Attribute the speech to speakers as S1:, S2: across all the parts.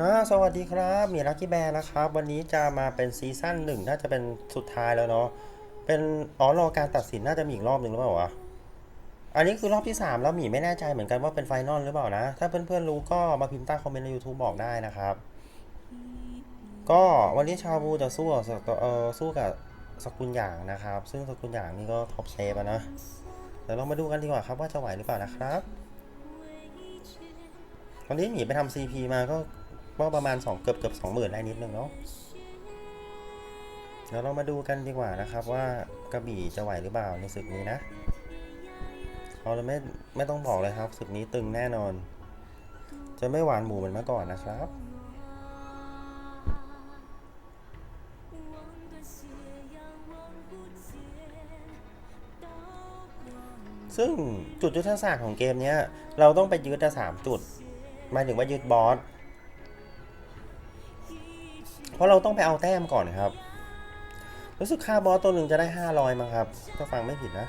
S1: อ่าสวัสดีครับมีลักกี้แบร์นะครับ วันนี้จะมาเป็นซีซั่นหนึ่งน่าจะเป็นสุดท้ายแล้วเนาะเป็นอ๋อรอการตัดสินน่าจะมีอีกรอบหนึ่งหรือเปล่าวะอันนี้คือรอบที่ 3 แล้วหมีไม่แน่ใจเหมือนกันว่าเป็นไฟนอลหรือเปล่านะ ถ้าเพื่อนๆรู้ก็มาพิมพ์ใต้คอมเมนต์ใน YouTube บอกได้นะครับ ก็วันนี้ชาบูจะสู้กับสกเออสู้กับสกุลหยางนะครับ ซึ่งสกุลหยางนี่ก็ท็อปเซฟนะเดี๋ยวเรามาดูกันดีกว่าครับว่าจะไหวหรือเปล่านะครับตอนนี้หมีไปทำ CP มาก็ ก็ประมาณ 2 เกือบเกือบสองหมื่นได้นิดนึงเนาะเดี๋ยวเรามาดูกันดีกว่านะครับว่ากระบี่จะไหวหรือเปล่าในศึกนี้นะเอาเลยไม่ไม่ต้องบอกเลยครับศึกนี้ตึงแน่นอน จะไม่หวานหมูเหมือนเมื่อก่อนนะครับซึ่งจุดยุทธศาสตร์ของเกมนี้เราต้องไปยึดแต่สามจุดหมายถึงว่ายึดบอส เพราะเราต้องไปเอาแต้มก่อนครับ รู้สึกค่าบอสตัวหนึ่งจะได้ห้าร้อยมั้งครับ ถ้าฟังไม่ผิดนะ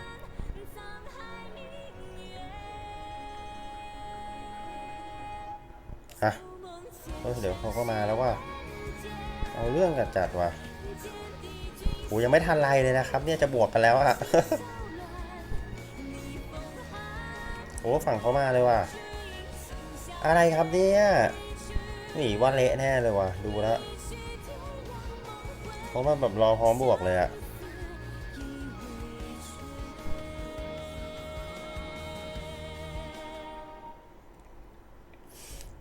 S1: อะเดี๋ยวเขาก็มาแล้วว่า เอาเรื่องกันจัดว่ะโหยังไม่ทันไรเลยนะครับ เนี่ยจะบวกกันแล้วอะโอ้ฝั่งเขามาเลยว่ะ อะไรครับเนี่ยหนีว่าเละแน่เลยว่ะ ดูแล้ว เพราะว่าแบบรอพร้อมบวกเลยอะ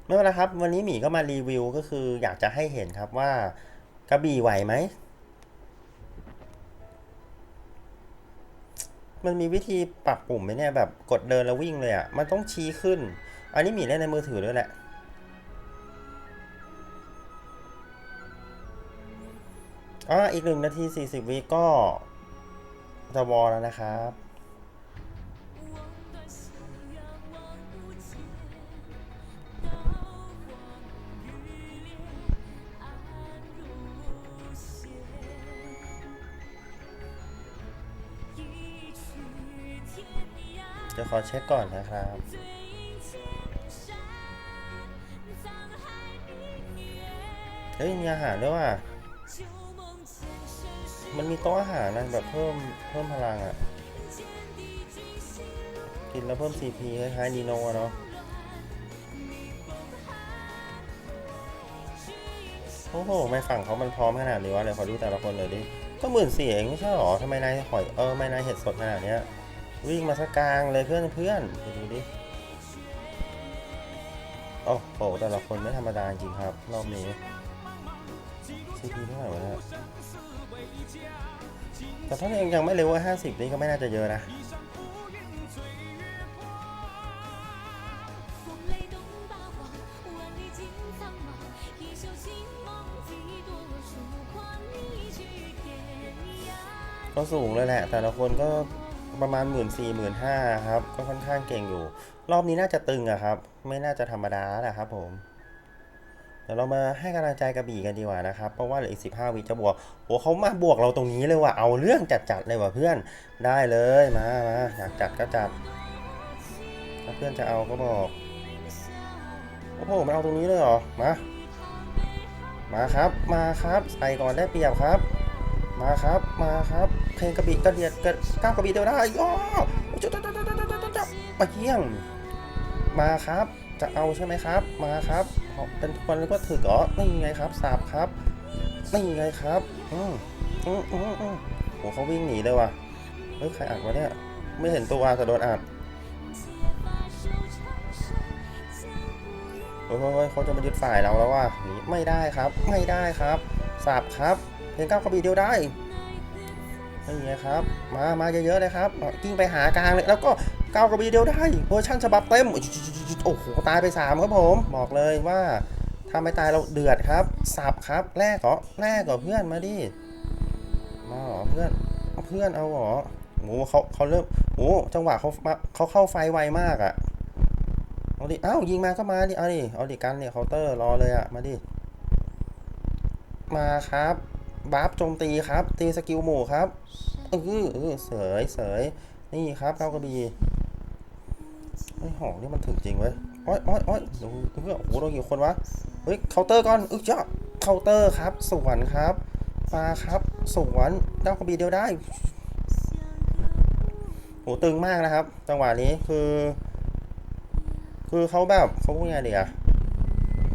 S1: ไม่เป็นไรครับ วันนี้หมีก็มารีวิวก็คืออยากจะให้เห็นครับว่ากระบี่ไหวไหม มันมีวิธีปรับปุ่มไหมเนี่ยแบบกดเดินแล้ววิ่งเลยอะ่ะ มันต้องชี้ขึ้น อันนี้หมีเล่นในมือถือด้วยแหละ อ่าอีกหนึ่งนาทีสี่สิบวิก็จะวอลแล้วนะครับ จะขอเช็คก่อนนะครับเฮ้ยมีอาหารด้วยว่ะ มันมีโต๊ะอาหารนะแบบเพิ่มเพิ่มพลังอะ่ะ กินแล้วเพิ่ม CP คล้ายๆนีโนะเนาะโอ้โหไม่ฝั่งเขามันพร้อมขนาดนี้วะเดี๋ยขอดูแต่ละคนเลยดิ ก็หมื่นสี่เองไม่ใช่หรอทำไมนายหอยเออไม่นายเห็ดสดขนาดเนี้ยวิ่งมาสักกลางเลยเพื่อนเพื่อนไปดูดิโอ้โหแต่ละคนไม่ธรรมดาจริงครับ รอบนี้ CP เท่าไหร่วะเนี่ยแต่ถ้ายังยังไม่เร็วว่าห้าสิบนี่ก็ไม่น่าจะเยอะนะ ก็สูงเลยแหละ แต่ละคนก็ประมาณหมื่นสี่หมื่นห้าครับ ก็ค่อนข้างเก่งอยู่ รอบนี้น่าจะตึงอะครับ ไม่น่าจะธรรมดาแหละครับผม เดี๋ยวเรามาให้กำลังใจกระบี่กันดีกว่านะครับ เพราะว่าเหลืออีกสิบห้าวิจะบวกโอ้เขามาบวกเราตรงนี้เลยว่ะ เอาเรื่องจัดๆเลยว่ะเพื่อน ได้เลยมามาอยากจัดก็จัด ถ้าเพื่อนจะเอาก็บอก โอ้โหมันเอาตรงนี้เลยเหรอ มา มาครับ มาครับ ใส่ก่อนได้เปรียบครับ มาครับ มาครับ เพลงกระบี่กระเดียดกระก้าวกระบี่เดียวได้ย่อจุดจุดจุดจุดจุดจุดจุดมาเยี่ยง มาครับ จะเอาใช่ไหมครับ มาครับเป็นทุกวนแล้วก็ถึกเหรอนี่ไงครับสาบครับนี่ไงครับ อืมอืมอืมอืมโหเขาวิ่งหนีเลยว่ะเฮ้ยใครอัดวะเนี่ย ไม่เห็นตัวแต่โดนอัดโอ้ยโอ้ยโอ้ยเขาจะมายึดฝ่ายเราแล้วว่ะหนีไม่ได้ครับ ไม่ได้ครับสาบครับเพียงเก้ากระบี่เดียวได้นี่ไงครับ มามาเยอะๆเลยครับกิ้งไปหากลางเลยแล้วก็ ก้าวกระบีเดียวได้เวอร์ชันฉบับเต็ม โอ้โห ตายไปสามครับผม บอกเลยว่าถ้าไม่ตายเราเดือดครับ สับครับ แรกเหรอแรกเหรอเพื่อนมาดิ มาเหรอเพื่อน เพื่อนเอาเหรอโอ้เขาเขาเริ่มโอ้จังหวะเขาเขาเข้าไฟไวมากอะ่ะเอาดิเอ้ายิงมาก็มาดิเอาดิเอาดิกันเนี่ยเคาน์เตอร์รอเลยอะ่ะมาดิมาครับบาร์ฟโจมตีครับ ตีสกิลหมู่ครับเออเออเสยเสยนี่ครับก้าวกระบี่ ไอ้หอกนี่มันถึงจริงเว้ยอ้ยอ้ยอ้ยดูเพื่อโอ้โหโดนกี่คนวะ เฮ้ยเคาน์เตอร์ก่อน อึ๊จ้าเคาน์เตอร์ครับ สวนครับมาครับ สวนดาวกระบี่เดียวได้โหตึงมากนะครับ จังหวะนี้คือ คือเขาแบบเขาพูดไงดีอะ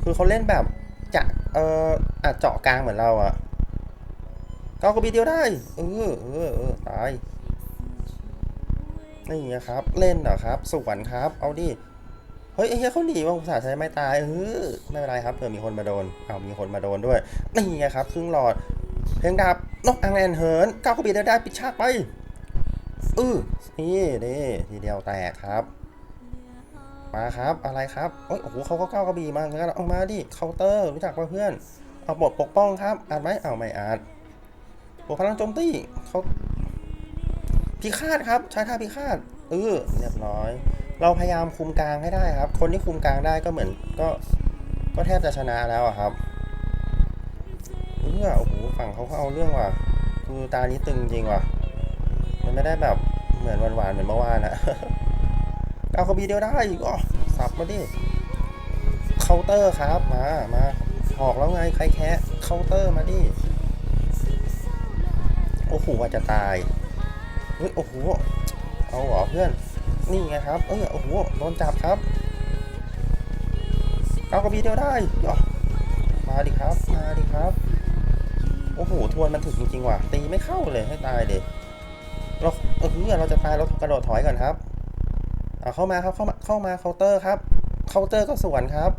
S1: คือเขาเล่นแบบจะเอ่ออาจเจาะกลางเหมือนเราอะเก้ากระบี่เดียวได้ เออเออเออตาย นี่ไงครับ เล่นเหรอครับ สวนครับ เอาดิ เฮ้ยไอ้เหี้ยเขาหนีว่าอุตส่าห์ใช้ไม้ตายเออไม่เป็นไรครับเผื่อมีคนมาโดนเอามีคนมาโดนด้วยนี่ไงครับครึ่งหลอด เพลงดาบนกอังแอนเหินก้าวกระบี่ได้ได้ปิดฉากไปอือนี่นี่ทีเดียวแตกครับมาครับอะไรครับโอ้ยโอ้โหเขาก็ก้าวกระบี่มาเหมือนกันเอามาดิเคาน์เตอร์รู้จักป่ะเพื่อนเอาบทปกป้องครับอ่านไหมเอาไม่อ่านบวกพลังโจมตีเขา พิฆาตครับใช้ท่าพิฆาตเออเรียบร้อย เราพยายามคุมกลางให้ได้ครับ คนที่คุมกลางได้ก็เหมือนก็ก็แทบจะชนะแล้วอะครับเออโอ้โหฝั่งเขาก็เอาเรื่องว่ะคือตานี้ตึงจริงว่ะ มันไม่ได้แบบเหมือนหวานๆเหมือนเมื่อวานอะเอากระบีเดียวได้อีก็สับมาดิเคาน์เตอร์ครับมามาออกแล้วไงใครแคะเคาน์เตอร์มาดิโอ้โหว่าจะตาย เฮ้ยโอ้โหเอาเหรอเพื่อนนี่ไงครับเออโอ้โหโดนจับครับเอากระบี่เดียวได้ย่อมาดิครับมาดิครับโอ้โหทวนมันถึกจริงๆว่ะตีไม่เข้าเลยให้ตายเด็เราเออเราจะตายเรากระโดดถอยก่อนครับเอาเข้ามาครับเข้ามาเข้ามาเคาน์เตอร์ครับเคาน์เตอร์ก็สวนครับ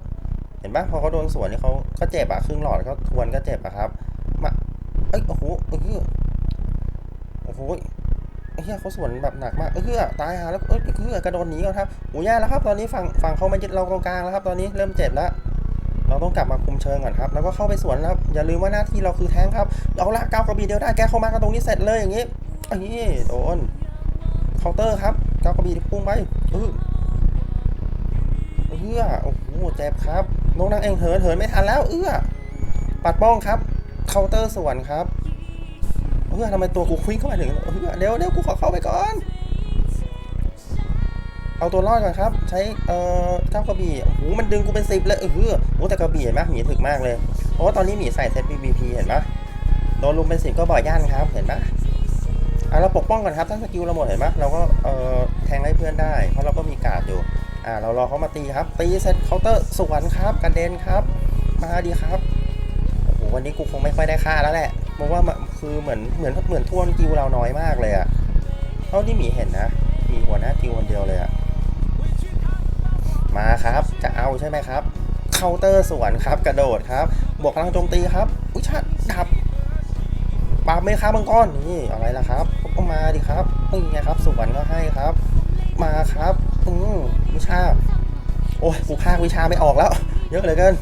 S1: เห็นปะพอเขาโดนสวนนี่เขาก็เจ็บอะครึ่งหลอดเขาทวนก็เจ็บอะครับมาเอ้ยโอ้โหเออโอ้โห เหี้ยเขาสวนแบบหนักมากเออตายหาแล้วเออคือกระโดดหนีก่อนครับโอ้ยแย่แล้วครับตอนนี้ฝั่งฝั่งเขามายึดเราตรงกลางแล้วครับ ตอนนี้เริ่มเจ็บแล้วเราต้องกลับมาคุมเชิงก่อนครับ แล้วก็เข้าไปสวนแล้วอย่าลืมว่าหน้าที่เราคือแทงครับ เอาละก้าวกระบี่เดียวได้แกเข้ามากันตรงนี้เสร็จเลยอย่างนี้อันนี้โดนเคาน์เตอร์ครับก้าวกระบี่พุ่งไปเออเออโอ้โหเจ็บครับน้องนางเองเหินเหินไม่ทันแล้ว เออปัดป้องครับเคาน์เตอร์สวนครับ เออทำไมตัวกูควิ้งเข้ามาถึงเออเดี๋ยวเดี๋ยวกูขอเข้าไปก่อน เอาตัวรอดก่อนครับ ใช้เอ่อเจ้ากระบี่โอ้โหมันดึงกูเป็นสิบเลยเออโอ้แต่กระบี่เห็นไหมหมีถึกมากเลยเพราะว่าตอนนี้หมีใส่เซต PVP เห็นปะโดนลุมเป็นสิบก็บ่อยย่านครับเห็นปะอะเราปกป้องก่อนครับถ้าสกิลเราหมดเห็นปะเราก็เอ่อแทงให้เพื่อนได้ เพราะเราก็มีการ์ดอยู่อ่าเรารอเขามาตีครับตีเสร็จเคาน์เตอร์สวนครับกระเด็นครับ มาดีครับโอ้โหวันนี้กูคงไม่ค่อยได้ค่าแล้วแหละเพราะว่า คือเหมือนเหมือนเหมือนทวนกิวเราน้อยมากเลยอะเท่าที่หมีเห็นนะ มีหัวหน้ากิวคนเดียวเลยอะมาครับ จะเอาใช่ไหมครับ เคาน์เตอร์สวนครับ กระโดดครับ บวกพลังโจมตีครับ อุ้ยชัดดับปาบเมฆามังกรนี่อะไรล่ะครับก็มาดิครับนี่ไงครับสวนก็ให้ครับ มาครับอืมวิชา โอ้ยกูพากวิชาไม่ออกแล้ว เยอะเหลือเกิน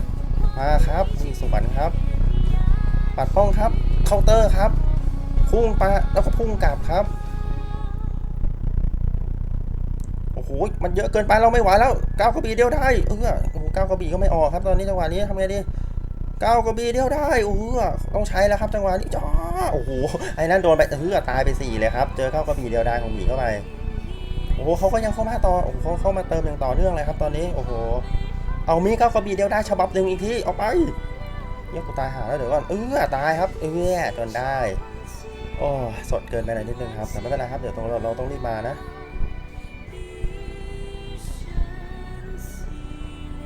S1: มาครับนี่สวนครับ ปัดป้องครับ เคาน์เตอร์ครับ พุ่งไปแล้วก็พุ่งกลับครับ โอ้โห มันเยอะเกินไปเราไม่ไหวแล้วก้าวกระบี่เดียวได้ เออโอ้โหก้าวกระบี่ก็ไม่ออกครับ ตอนนี้จังหวะนี้ทำไงดีก้าวกระบี่เดียวได้เออต้องใช้แล้วครับจังหวะนี้จ้าโอ้โห ไอ้นั่นโดนไปเออตายไปสี่เลยครับ เจอก้าวกระบี่เดียวได้ของหมีเข้าไป โอ้โหเขาก็ยังเข้ามาต่อ โอ้โหเขาเข้ามาเติมอย่างต่อเนื่องเลยครับ ตอนนี้ โอ้โห เอามีก้าวกระบี่เดียวได้ฉบับหนึ่งอีกทีเอาไป เหี้ยกูตายหาแล้วเดี๋ยวก่อนเออตายครับ เออจนได้โอ้สดเกินไปหน่อยนิดนึงครับแต่ไม่เป็นไรครับเดี๋ยวตรงเราเราต้องรีบมานะ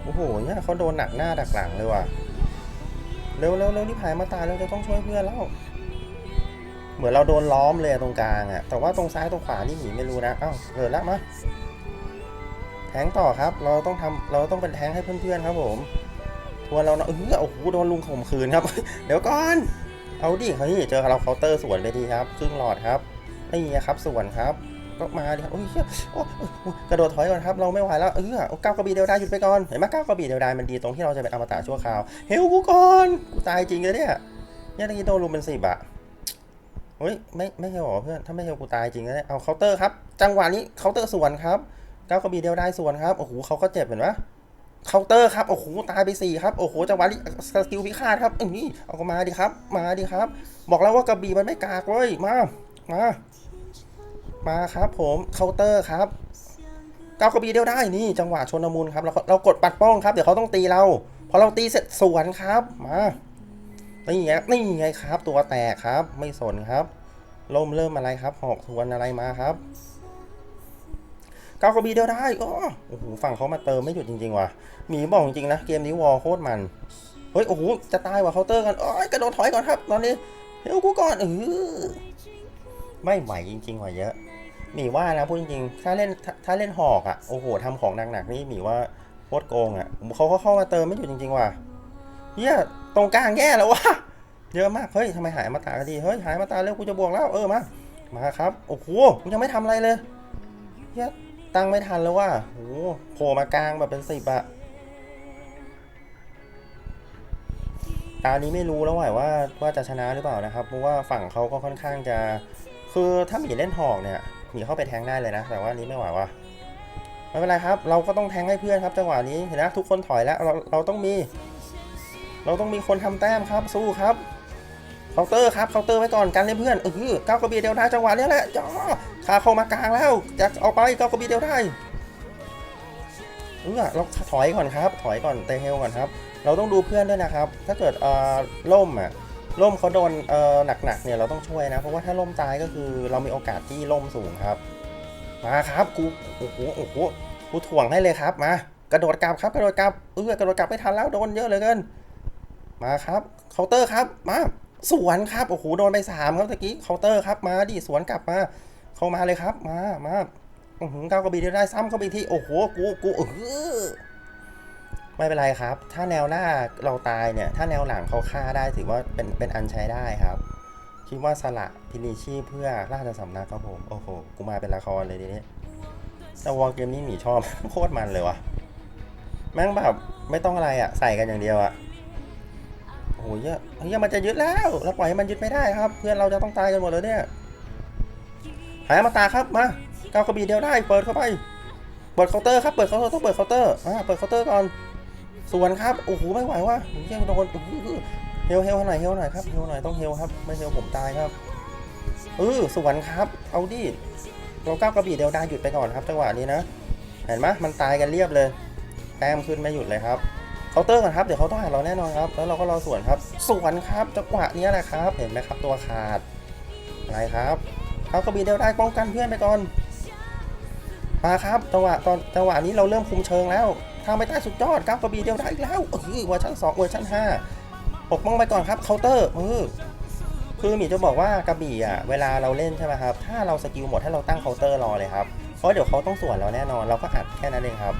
S1: โอ้โหเนี่ยเขาโดนหนักหน้าดักหลังเลยว่ะเร็วเร็วเร็วรีบหายมาตายเราจะต้องช่วยเพื่อนแล้วเหมือนเราโดนล้อมเลยตรงกลางอะแต่ว่าตรงซ้ายตรงขวานี่หนีไม่รู้นะเอ้าเกิดละมาแทงต่อครับ เราต้องทำเราต้องเป็นแทงให้เพื่อนๆครับผม ทวนเราเนาะเออโอ้โหโดนลุงข่มขืนครับ เดี๋ยวก่อน เอาดิเฮ้ยเจอเราเคาน์เตอร์สวนเลยดีครับครึ่งหลอดครับนี่ครับสวนครับ ก็มาดิครับโอ้ยโอ้กระโดดถอยก่อนครับ เราไม่ไหวแล้วเออเอาก้าวกระบี่เดียวดาหยุดไปก่อนเห็นไหมก้าวกระบี่เดียวดามันดีตรงที่เราจะเป็นอมตะชั่วคราวเฮลกูก่อนกูตายจริงเลยเนี่ยเนี่ยตะกี้โดนลุมเป็นสิบอะเฮ้ยไม่ไม่เฮลหรอเพื่อนถ้าไม่เฮลกูตายจริงเลยเอาเคาน์เตอร์ครับ จังหวะนี้เคาน์เตอร์สวนครับก้าวกระบี่เดียวดาสวนครับโอ้โหเขาก็เจ็บเห็นไหม เคาน์เตอร์ครับ โอ้โห ตายไปสี่ครับ โอ้โห จังหวะนี้สกิลพิฆาตครับอันนี้เอาก็มาดิครับ มาดิครับ บอกแล้วว่ากระบี่มันไม่กากเว้ย มา มา มาครับผมเคาน์เตอร์ครับก้าวกระบี่เดียวได้ นี่ จังหวะชนมุนครับ เราเรากดปัดป้องครับ เดี๋ยวเขาต้องตีเรา พอเราตีเสร็จสวนครับ มา นี่ไง นี่ไงครับ ตัวแตกครับ ไม่สนครับล่มเริ่มอะไรครับ หอกทวนอะไรมาครับ ก้าวกบีเดียวได้โอ้โหฝั่งเขามาเติมไม่หยุดจริงๆว่ะหมีบอกจริงๆนะเกมนี้วอลโคตรมันเฮ้ยโอ้โหจะตายว่ะเคาน์เตอร์กันโอ้ยกระโดดถอยก่อนครับ ตอนนี้เฮ้ยกูก่อนเออไม่ไหวจริงๆว่ะเยอะหมีว่านะพูดจริงๆ ถ้าเล่นถ้าเล่นหอกอะโอ้โหทำของหนักๆนี่หมีว่าโคตรโกงอะเขาก็เข้ามาเติมไม่หยุดจริงๆว่ะเฮียตรงกลางแย่แล้ววะเยอะมากเฮ้ยทำไมหายมาตากันดีเฮ้ยหายมาตาเร็วกูจะบวกแล้วเออมามาครับโอ้โหกูยังไม่ทำอะไรเลยเฮีย ตั้งไม่ทันแล้วว่ะโหโผล่มากลางแบบเป็นสิบอะตานี้ไม่รู้แล้วว่ะว่าว่าจะชนะหรือเปล่านะครับ เพราะว่าฝั่งเขาก็ค่อนข้างจะ คือถ้าหมีเล่นหอกเนี่ยหมีเข้าไปแทงได้เลยนะ แต่ว่านี้ไม่ไหวว่ะไม่เป็นไรครับ เราก็ต้องแทงให้เพื่อนครับ จังหวะนี้เห็นนะทุกคนถอยแล้วเราเราต้องมี เราต้องมีคนทำแต้มครับสู้ครับเคาน์เตอร์ครับเคาน์เตอร์ไว้ก่อนกันเล่นเพื่อนเออก้าวกระเบี่เดียวได้จังหวะนี้แหละจ้า ขาเข้ามากลางแล้วจะเอาไปก้าวกระบี่เดียวได้เออเราถอยก่อนครับ ถอยก่อนเตะเฮลก่อนครับ เราต้องดูเพื่อนด้วยนะครับ ถ้าเกิดเอ่อล่มอะล่มเขาโดนเอ่อหนักๆเนี่ยเราต้องช่วยนะ เพราะว่าถ้าล่มตายก็คือเรามีโอกาสที่ล่มสูงครับ มาครับกูโอ้โหโอ้โหกูถ่วงให้เลยครับมากระโดดกลับครับกระโดดกลับเออกระโดดกลับไม่ทันแล้วโดนเยอะเหลยเกินมาครับเคาน์เตอร์ครับมาสวนครับโอ้โหโดนไปสามครับตะกี้เคาน์เตอร์ครับมาดิสวนกลับมา เข้ามาเลยครับ มามาอื้อหือก้าวกระบี่เดียวได้ซ้ำเข้าไปที่โอ้โหกูกูเออไม่เป็นไรครับ ถ้าแนวหน้าเราตายเนี่ย ถ้าแนวหลังเขาฆ่าได้ถือว่าเป็นเป็นอันใช้ได้ครับ คิดว่าสละพินีชีพเพื่อราชสำนักครับผม โอ้โห กูมาเป็นละครเลยทีนี้แต่วอลเกมนี้หมีชอบ โคตรมันเลยวะแม่งแบบไม่ต้องอะไรอะใส่กันอย่างเดียวอะโอ้โหเหี้ยเฮ้ยมันจะยึดแล้ว เราปล่อยให้มันยึดไม่ได้ครับ เพื่อนเราจะต้องตายกันหมดเลยเนี่ย หายมาตาครับมาก้าวกระบี่เดียวได้ เปิดเข้าไปเปิดเคาน์เตอร์ครับเปิดเคาน์เตอร์ต้องเปิดเคาน์เตอร์อ่าเปิดเคาน์เตอร์ก่อนส่วนครับโอ้โหไม่ไหวว่ะผมยังโดนโอ้โหเฮลเฮลหน่อยเฮลหน่อยครับเฮลหน่อยต้องเฮลครับไม่เฮลผมตายครับเออสวนครับ เอาดิเราก้าวกระบี่เดียวดายหยุดไปก่อนครับจังหวะนี้นะ เห็นไหมมันตายกันเรียบเลย แต้มขึ้นไม่หยุดเลยครับเคาน์เตอร์ก่อนครับเดี๋ยวเขาต้องหาเราแน่นอนครับ แล้วเราก็รอสวนครับ สวนครับจังหวะนี้แหละครับ เห็นไหมครับตัวขาดอะไรครับ เอากระบี่เดียวได้ป้องกันเพื่อนไปก่อนมาครับจังหวะตอนจังหวะนี้เราเริ่มคุมเชิงแล้วทางไปใต้สุดยอดก้าวกระบี่เดียวได้อีกแล้วเออเวอร์ชัน2เวอร์ชัน5ปกป้องไปก่อนครับเคาน์เตอร์เออคือหมีจะบอกว่ากระบี่อะเวลาเราเล่นใช่ไหมครับถ้าเราสกิลหมดให้เราตั้งเคาน์เตอร์รอเลยครับเพราะเดี๋ยวเขาต้องสวนเราแน่นอนเราก็อัดแค่นั้นเองครับ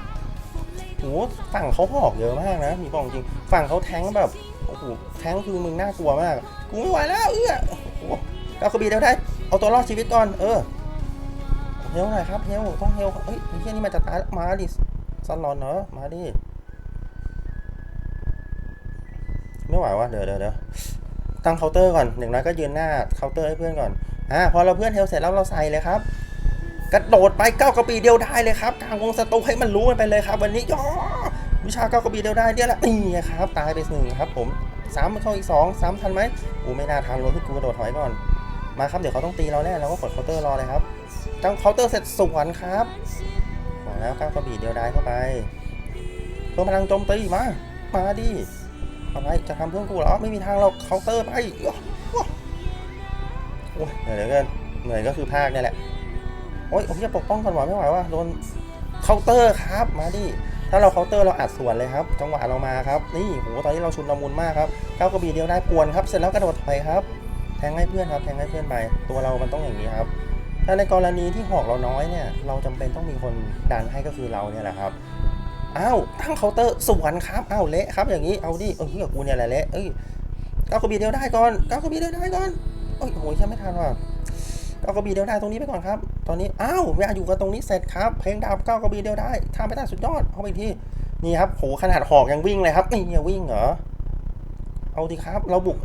S1: โหฝั่งเขาหอกเยอะมากนะมีบอกจริงฝั่งเขาแทงแบบโอ้โหแทงคือมึงน่ากลัวมากกูไม่ไหวแล้วเออโอ้โหก้าวกระบี่เดียวได้ เอาตัวรอดชีวิตก่อน เออเฮลหน่อยครับเฮลต้องเฮลเฮ้ยเหี้ยนี่มันจะตายมาดิซอนรอนเนอะมาดิไม่ไหววะเดี๋ยวเดี๋ยวเดี๋ยวตั้งเคาน์เตอร์ก่อนอย่างน้อยก็ยืนหน้าเคาน์เตอร์ให้เพื่อนก่อนอ่าพอเราเพื่อนเฮลเสร็จแล้วเราใส่เลยครับกระโดดไปเก้ากระปีเดียวได้เลยครับกลางวงศัตรูให้มันรู้กันไปเลยครับ วันนี้ย่อวิชาเก้ากระปีเดียวได้เนี่ยแหละนี่ครับ ตายไปหนึ่งครับ ผมสามเข้าอีกสองสามทันไหมอูไม่น่าทันเลยที่กูกระโดดถอยก่อน มาครับเดี๋ยวเขาต้องตีเราแน่เราก็กดเคาน์เตอร์รอเลยครับตั้งเคาน์เตอร์เสร็จสวนครับมาแล้วก้าวกระบี่เดียวได้เข้าไปเพิ่มพลังโจมตีมามาดิอะไรจะทำเพื่อนกูเหรอไม่มีทางเราเคาน์เตอร์ไปโอ้ยเหนื่อยเหลือเกินเหนื่อยก็คือภาคเนี่ยแหละโอ้ยผมจะปกป้องก่อนวะไม่ไหวว่ะโดนเคาน์เตอร์ครับมาดิถ้าเราเคาน์เตอร์เราอัดส่วนเลยครับจังหวะเรามาครับนี่โหตอนนี้เราชุนละมุนมากครับก้าวกระบี่เดียวได้ปวนครับเสร็จแล้วกระโดดถอยครับ ทงให้เพื่อนครับแทงให้เพื่อนไปตัวเรามันต้องอย่างนี้ครับ ถ้าในกรณีที่หอกเราน้อยเนี่ย เราจำเป็นต้องมีคนดันให้ก็คือเราเนี่ยแหละครับอ้าวตั้งเคาน์เตอร์สวนครับอ้าวเละครับอย่างนี้เอาดิเออกับกูเนี่ยแหละเละเอ้ยก้าวกระบี่เดียวได้ก่อนก้าวกระบี่เดียวได้ก่อนโอ้ยโอ้ยฉันไม่ทันว่ะก้าวกระบี่เดียวได้ตรงนี้ไปก่อนครับ ตอนนี้อ้าวเวลาอยู่กับตรงนี้เสร็จครับ เพลงดาวก้าวกระบี่เดียวได้ทำไปได้สุดยอดเอาไปอีกทีนี่ครับโหขนาดหอกยังวิ่งเลยครับนี่อย่าวิ่งเหรอเอาดิครับ เราบุก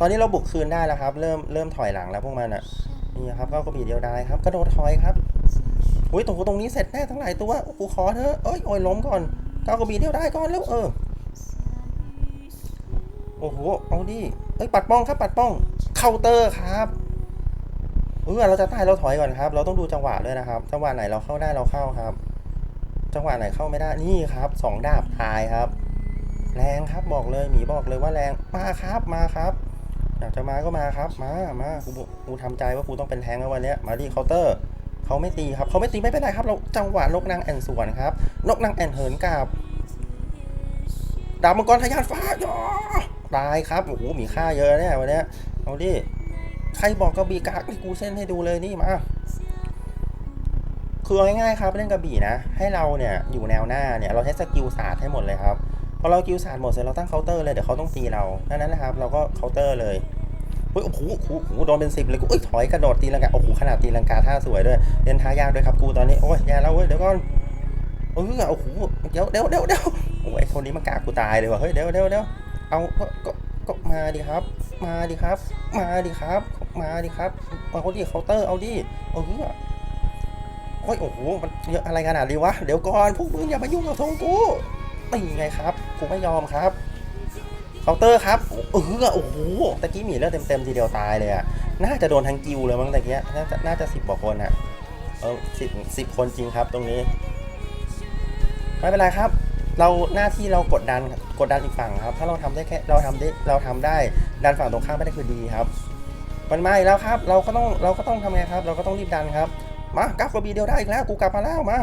S1: ตอนนี้เราบุกคืนได้แล้วครับ เริ่มเริ่มถอยหลังแล้วพวกมันอะนี่ครับก้าวกระบี่เดียวได้ครับกระโดดถอยครับอุ้ยตรงตรงนี้เสร็จแน่ทั้งหลายตัวกูขอเถอะเอ้ยโอ้ยล้มก่อนก้าวกระบี่เดียวได้ก่อนแล้วเออโอ้โหเอาดิเอ้ยปัดป้องครับปัดป้องเคาน์เตอร์ครับเออเราจะตายเราถอยก่อนครับ เราต้องดูจังหวะด้วยนะครับ จังหวะไหนเราเข้าได้เราเข้าครับ จังหวะไหนเข้าไม่ได้นี่ครับสองดาบตายครับ แรงครับบอกเลยหมีบอกเลยว่าแรงมาครับมาครับ อยากจะมาก็มาครับ มามากูกูทำใจว่ากูต้องเป็นแทงแล้ววันนี้มาดิเคาน์เตอร์เขาไม่ตีครับเขาไม่ตีไม่เป็นไรครับ เราจังหวะนกนางแอ่นสวนครับ นกนางแอ่นเหินกับดาบมังกรทะยานฟ้าย่อตายครับโอ้โหมีค่าเยอะเนี่ยวันนี้เอาดิใครบอกกระบี่กากนี่กูเส้นให้ดูเลยนี่มาคือง่ายๆครับเล่นกระบี่นะ ให้เราเนี่ยอยู่แนวหน้าเนี่ยเราใช้สกิลศาสตร์ให้หมดเลยครับ อเรากิลศารหมดเสร็จเราตั้งเคาน์เตอร์เลยเดี๋ยวเขาต้องตีเราดังนั้นนะครับ เราก็เคาน์เตอร์เลยเฮ้ยโอ้โหโอ้โหโอ้โหโดนเป็นสิบเลยกูเอ้ยถอยกระโดดตีลังกาโอ้โหขนาดตีลังกาท่าสวยด้วยเล่นท่ายากด้วยครับกูตอนนี้โอ้ยแย่แล้วเว้ยเดี๋ยวก่อนเออโอ้โหเดี๋ยวเดี๋ยวเดี๋ยวเดี๋ยวโอ้ยไอคนนี้มันกากกูตายเลยว่ะเฮ้ยเดี๋ยวเดี๋ยวเดี๋ยวเอาก็ก็ก็มาดิครับ มาดิครับ มาดิครับ มาดิครับมาเขาดิเคาน์เตอร์เอาดิเออโอ้ยโอ้โหมันเยอะอะไรขนาดนี้วะเดี๋ยวก่อนพวกมึงอย่ามายุ่งกับทงกู นี่ไงครับกูไม่ยอมครับเคาน์เตอร์ครับเออโอ้โหตะกี้หมีเลือดเต็มๆทีเดียวตายเลยอะน่าจะโดนทั้งกิวเลยมั้งตะกี้น่าจะน่าจะสิบกว่าคนอะเออสิบสิบคนจริงครับตรงนี้ไม่เป็นไรครับ เราหน้าที่เรากดดันกดดันอีกฝั่งครับ ถ้าเราทำได้แค่เราทำได้เราทำได้ดันฝั่งตรงข้ามไม่ได้คือดีครับ มันมาอีกแล้วครับ เราก็ต้องเราก็ต้องทำไงครับ เราก็ต้องรีบดันครับมาก้าวกระบีเดียวได้อีกแล้ว กูกลับมาแล้วมา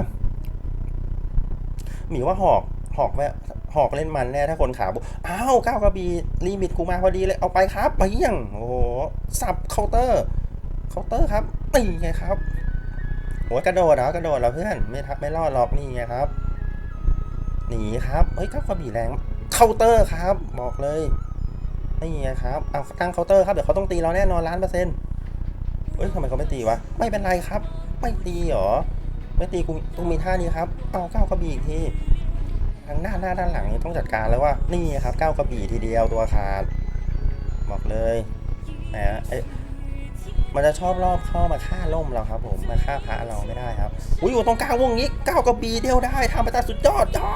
S1: หมีว่าหอก หอกแม่หอกเล่นมันแน่ถ้าคนขาบอ้าวก้าวกระบีลิมิตกูมาพอดีเลยเอาไปครับไปยี่ยงโอ้โหสับเคาน์เตอร์เคาน์เตอร์ครับนี่ไงครับโอ้ยกระโดดเหรอกระโดดเหรอเพื่อนไม่ทับไม่รอดหรอกนี่ไงครับหนีครับเฮ้ยก้าวกระบี่แรงเคาน์เตอร์ครับ บอกเลยนี่ไงครับเอาตั้งเคาน์เตอร์ครับเดี๋ยวเขาต้องตีเราแน่นอนล้านเปอร์เซ็นต์เฮ้ยทำไมเขาไม่ตีวะไม่เป็นไรครับ ไม่ตีหรอไม่ตีกูกูมีท่านี้ครับเอาก้าวกระบี่อีกที ทางหน้าหน้าด้านหลังนี่ต้องจัดการแล้วว่านี่ครับก้าวกระบี่ทีเดียวตัวขาดบอกเลยแหมเอ๊ะมันจะชอบรอบเข้ามาฆ่าล่มเราครับ ผมมาฆ่าพระเราไม่ได้ครับอุ้ยอยู่ตรงกลางวงนี้ก้าวกระบี่เดียวได้ทำไปตาสุดยอดจ้า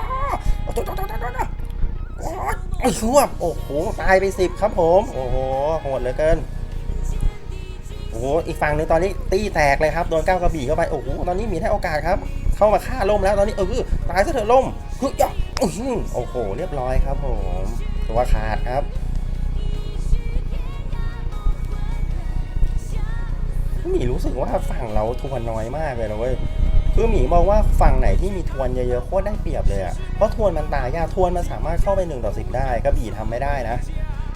S1: จ้าจ้าจ้าจ้าจ้าโอ้ยไอ้ชั่วโอ้โหตายไปสิบครับ ผม โอ้โหโหดเหลือเกินโอ้โหอีกฝั่งหนึ่งตอนนี้ตีแตกเลยครับโดนก้าวกระบี่เข้าไปโอ้โหตอนนี้มีให้โอกาสครับ เข้ามาฆ่าล่มแล้วตอนนี้เออตายซะเถอะล่มฮึยะอื้อหือโอ้โหเรียบร้อยครับผมตัวขาดครับหมีรู้สึกว่าฝั่งเราทวนน้อยมากเลยนะเว้ยคือหมีมองว่าฝั่งไหนที่มีทวนเยอะๆโคตรได้เปรียบเลยอะเพราะทวนมันตายยากทวนมันสามารถเข้าไปหนึ่งต่อสิบได้กระบี่ทำไม่ได้นะ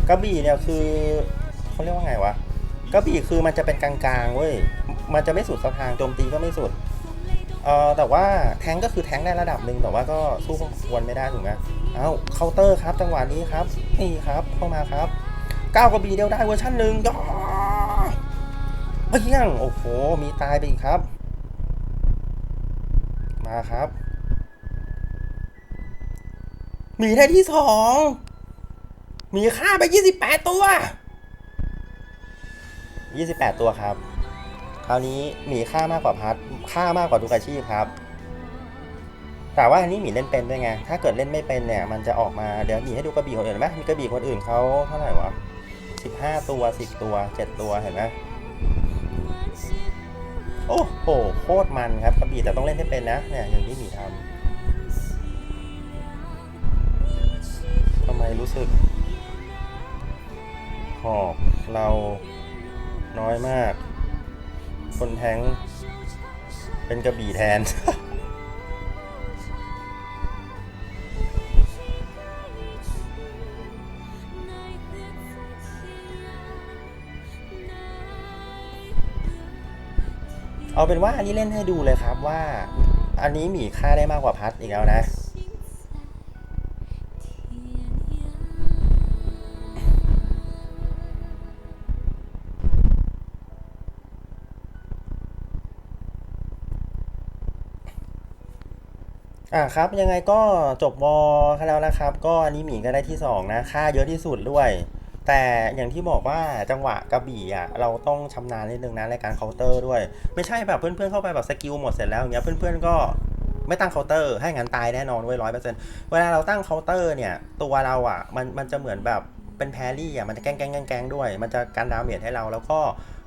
S1: กระบี่เนี่ยคือเขาเรียกว่าไงวะกระบี่คือมันจะเป็นกลางๆเว้ยมันจะไม่สุดสักทางโจมตีก็ไม่สุด เออแต่ว่าแทงก็คือแทงได้ระดับหนึ่งแต่ว่าก็สู้ควรไม่ได้ถูกไหมเอ้าเคาน์เตอร์ครับจังหวะนี้ครับนี่ครับเข้ามาครับก้าวกระบี่เดียวได้เวอร์ชันหนึ่งย่อเพียงโอ้โห มีตายไปอีกครับ มาครับ มีได้ที่สองมีค่าไปยี่สิบแปดตัว 28 ตัวครับ ราวนี้หมีค่ามากกว่าพัดค่ามากกว่าทุกอาชีพครับ แต่ว่าอันนี้หมีเล่นเป็นด้วยไง ถ้าเกิดเล่นไม่เป็นเนี่ย มันจะออกมา เดี๋ยวหมีให้ดูกระบี่คนอื่นไหมมีกระบี่คนอื่นเขาเท่าไหร่วะ15ตัว10ตัว7ตัวเห็นไหมโอ้โหโคตรมันครับกระบี่แต่ต้องเล่นให้เป็นนะเนี่ยอย่างที่หมีทำทำไมรู้สึกหอกเราน้อยมาก คนแทงเป็นกระบี่แทน เอาเป็นว่าอันนี้เล่นให้ดูเลยครับว่า อันนี้มีค่าได้มากกว่าพัดอีกแล้วนะ อ่าครับยังไงก็จบวอแล้วนะครับ ก็อันนี้หมีก็ได้ที่สองนะ ค่าเยอะที่สุดด้วย แต่อย่างที่บอกว่าจังหวะกระบี่อะเราต้องชำนาญนิดนึงนะในการเคาน์เตอร์ด้วย ไม่ใช่แบบเพื่อนๆเข้าไปแบบสกิลหมดเสร็จแล้วอย่างเงี้ยเพื่อนๆก็ไม่ตั้งเคาน์เตอร์ให้งั้นตายแน่นอนเว้ยร้อยเปอร์เซ็นต์เวลาเราตั้งเคาน์เตอร์เนี่ย ตัวเราอะมันมันจะเหมือนแบบเป็นแพรี่อะมันจะแกงแกล้งแกล้งแกล้งด้วย มันจะการดาเมจให้เราแล้วก็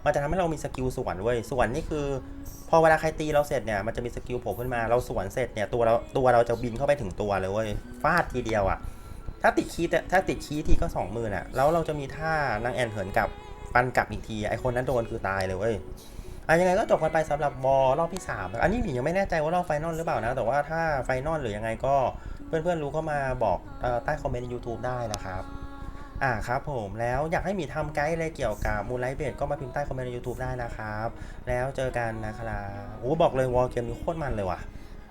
S1: มันจะทำให้เรามีสกิลสวนเว้ยสวนนี่คือ พอเวลาใครตีเราเสร็จเนี่ยมันจะมีสกิลโผล่ขึ้นมาเราสวนเสร็จเนี่ยตัวเราตัวเราจะบินเข้าไปถึงตัวเลยเว้ยฟาดทีเดียวอะ่ะ ถ้าติดคีย์ถ้าติดคีทีก็สองหมื่นอะแล้วเราจะมีท่านางแอนเหินกลับฟันกลับอีกทีไอคนนั้นโดนคือตายเลยเว้ยอะยังไงก็จบกันไปสำหรับบอลรอบที่ 3 อันนี้หมียังไม่แน่ใจว่ารอบไฟนอลหรือเปล่านะ แต่ว่าถ้าไฟนอลหรือยังไงก็เพื่อนๆรู้ก็มาบอกใต้คอมเมนต์ YouTube ได้นะครับ อ่าครับผมแล้วอยากให้มีทำไกด์อะไรเกี่ยวกับมูลไลท์เบดก็มาพิมพ์ใต้คอมเมนต์ใน YouTube ได้นะครับ แล้วเจอกันนะครับโอ้บอกเลยวอลเกมนี้โคตรมันเลยว่ะ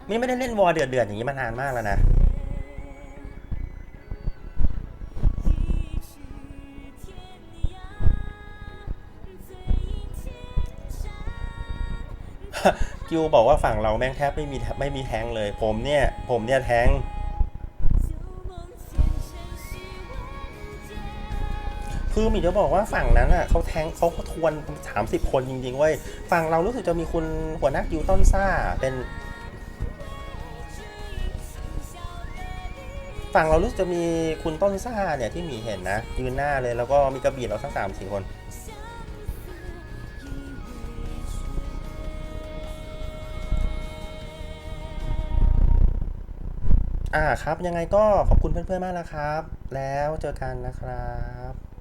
S1: นี่ไม่ได้เล่นวอลเดือดๆอย่างนี้มานานมากแล้วนะกิวบอกว่าฝั่งเราแม่งแทบไม่มีไม่มีแทงเลย ผมเนี่ย ผมเนี่ยแทง คือหมีจะบอกว่าฝั่งนั้นอะเขาแทงเขาทวน 30 คนจริงๆเว้ยฝั่งเรารู้สึกจะมีคุณหัวหน้ากิวต้นซ่าเป็นฝั่งเรารู้สึกจะมีคุณต้นซ่าเนี่ยที่หมีเห็นนะ ยืนหน้าเลยแล้วก็มีกระบี่เราสักสามสี่คน อ่าครับยังไงก็ขอบคุณเพื่อนๆมากนะครับ แล้วเจอกันนะครับ